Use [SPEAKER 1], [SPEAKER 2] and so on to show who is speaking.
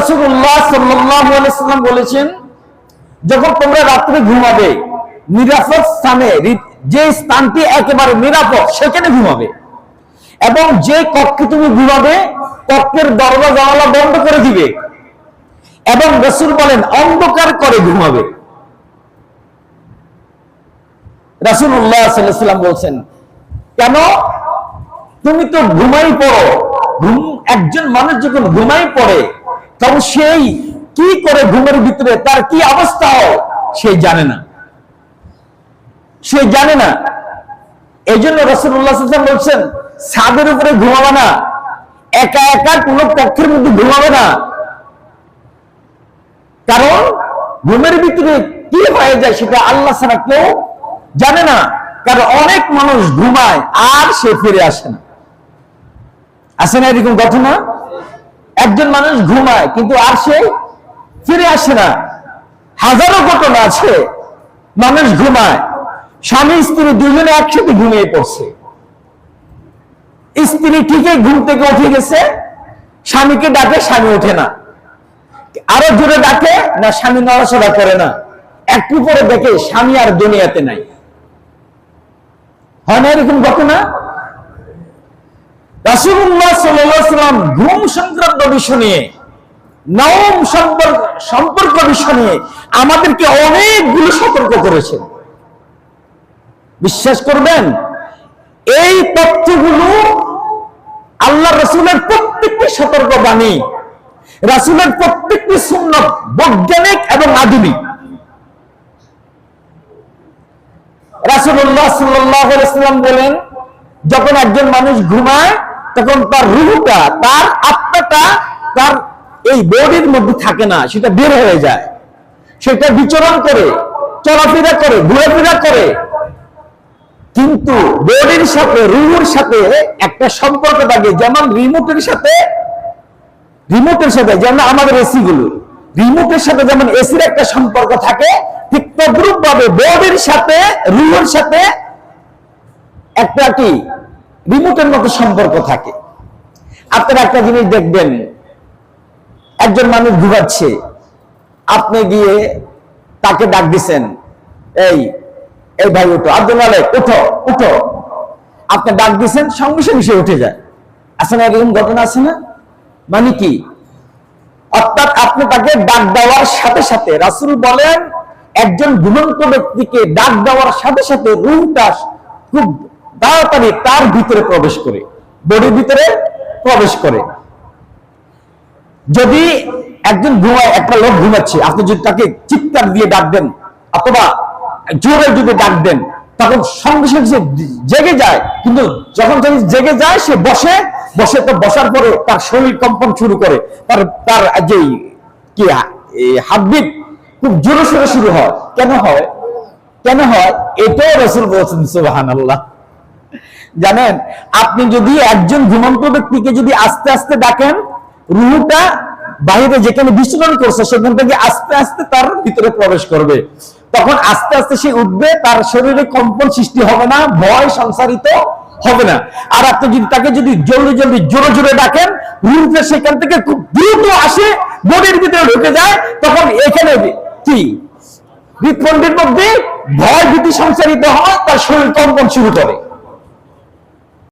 [SPEAKER 1] রসুল্লাহ বলেছেন, যখন তোমরা রাত্রে ঘুমাবে, নিরাপদ স্থানে, যে স্থানটি একেবারে নিরাপদ, সেখানে ঘুমাবে। এবং যে কক্ষে তুমি ঘুমাবে, কক্ষের দরজা, জানালা বন্ধ করে দিবে। এবং রসুল বলেন, অন্ধকার করে ঘুমাবে। সাল্লাম বলছেন, কেন? তুমি তো ঘুমাই পড়ো। ঘুম, একজন মানুষ যখন ঘুমাই পড়ে তখন সেই কি করে ঘুমের ভিতরে, তার কি অবস্থা হয় সে জানে না। সে জানে না। এই জন্য রসুল্লাহ বলছেন, ছাদের উপরে ঘুমাবে না। একা একা কোনো কক্ষের মধ্যে ঘুমাবে না। কারণ ঘুমের ভিতরে কি হয়ে যায় সেটা আল্লাহ ছাড়া কেউ জানে না। কারণ অনেক মানুষ ঘুমায় আর সে ফিরে আসে না। আসে না এরকম ঘটনা? একজন মানুষ ঘুমায়, কিন্তু আর সে ফিরে আসে না। হাজারো ঘটনা আছে, মানুষ ঘুমায়। স্বামী, স্ত্রী দুজনে একসাথে ঘুমিয়ে পড়ছে। স্ত্রী ঠিকই ঘুম থেকে উঠে গেছে, স্বামীকে ডাকে, স্বামী ওঠে না। আরও জোরে ডাকে, না স্বামী নড়াচড়া করে না। একটু পরে দেখে স্বামী আর দুনিয়াতে নাই। হয় না এরকম ঘটনা? রাসুল্লাহ ঘুম সংক্রান্ত বিষয় নিয়ে সম্পর্ক সম্পর্ক বিষয় নিয়ে আমাদেরকে অনেকগুলো সতর্ক করেছেন। বিশ্বাস করবেন, এই তথ্যগুলো আল্লাহ রসুলের প্রত্যেকটি সতর্ক বাণী, রাসুলের প্রত্যেকটি সুন্নত বৈজ্ঞানিক এবং আধুনিক। রাসুল্লাহ সাল্লাম বলেন, যখন একজন মানুষ ঘুমায় তখন তার রুহটা তার আত্মাটা তার এই বডির মধ্যে থাকে না, সেটা বের হয়ে যায়। সেটা বিচরণ করে, চলাফেরা করে, ঘোরাফেরা করে। কিন্তু বডির সাথে, রুহুর সাথে একটা সম্পর্ক থাকে, যেমন রিমোটের সাথে রিমোটের সাথে, যেমন আমাদের এসি গুলো রিমোটের সাথে যেমন এসির একটা সম্পর্ক থাকে, ঠিক তদ্রুপ ভাবে বোর্ডের সাথে রুমের সাথে একটা কি? রিমোটের মতো সম্পর্ক থাকে। আপনারা একটা জিনিস দেখবেন, একজন মানুষ ঘুমাচ্ছে, আপনি গিয়ে তাকে ডাক দিছেন, এই এই ভাই উঠো। আব্দুল মালিক, উঠো উঠো। আপনি ডাক দিছেন, সঙ্গে সঙ্গে সে উঠে যায়। আছে না, এরকম ঘটনা আছে না? মানে কি? অর্থাৎ আপনি তাকে ডাক দেওয়ার সাথে সাথে রাসুল বলেন, একজন ঘুমন্ত ব্যক্তিকে ডাক দেওয়ার সাথে সাথে রুমটা খুব তাড়াতাড়ি তার ভিতরে প্রবেশ করে, বডির ভিতরে প্রবেশ করে। যদি একজন ঘুমায়, একটা লোক ঘুমাচ্ছে, আপনি যদি তাকে চিৎকার দিয়ে ডাক দেন অথবা জোরে যদি ডাক দেন তখন সঙ্গে সঙ্গে জেগে যায়। কিন্তু যখন সে জেগে যায়, সে বসে বসে তো বসার পরে তার শরীর কম্পন শুরু করে। তার তার যে কি হাতবিট খুব জোরে সোরে শুরু হয়। কেন হয়? কেন হয়? এটাও রসুল বলছেন সুবাহান আল্লাহ জানেন, আপনি যদি একজন ঘুমন্ত ব্যক্তিকে যদি আস্তে আস্তে ডাকেন, রুহুটা বাইরে যেখানে বিচরণ করছে, সেখান থেকে আস্তে আস্তে তার ভিতরে প্রবেশ করবে। তখন আস্তে আস্তে সে উঠবে, তার শরীরে কম্পন সৃষ্টি হবে না, ভয় সংসারিত হবে না। আর আপনি যদি তাকে যদি জলদি জলদি জোরে জোরে ডাকেন, রুহুটা সেখান থেকে খুব দ্রুত আসে, বডির ভিতরে ঢুকে যায়, তখন এখানে কি? হৃৎপন্ডের মধ্যে ভয় ভীতি সংসারিত হয়, তার শরীর কম্পন শুরু করে।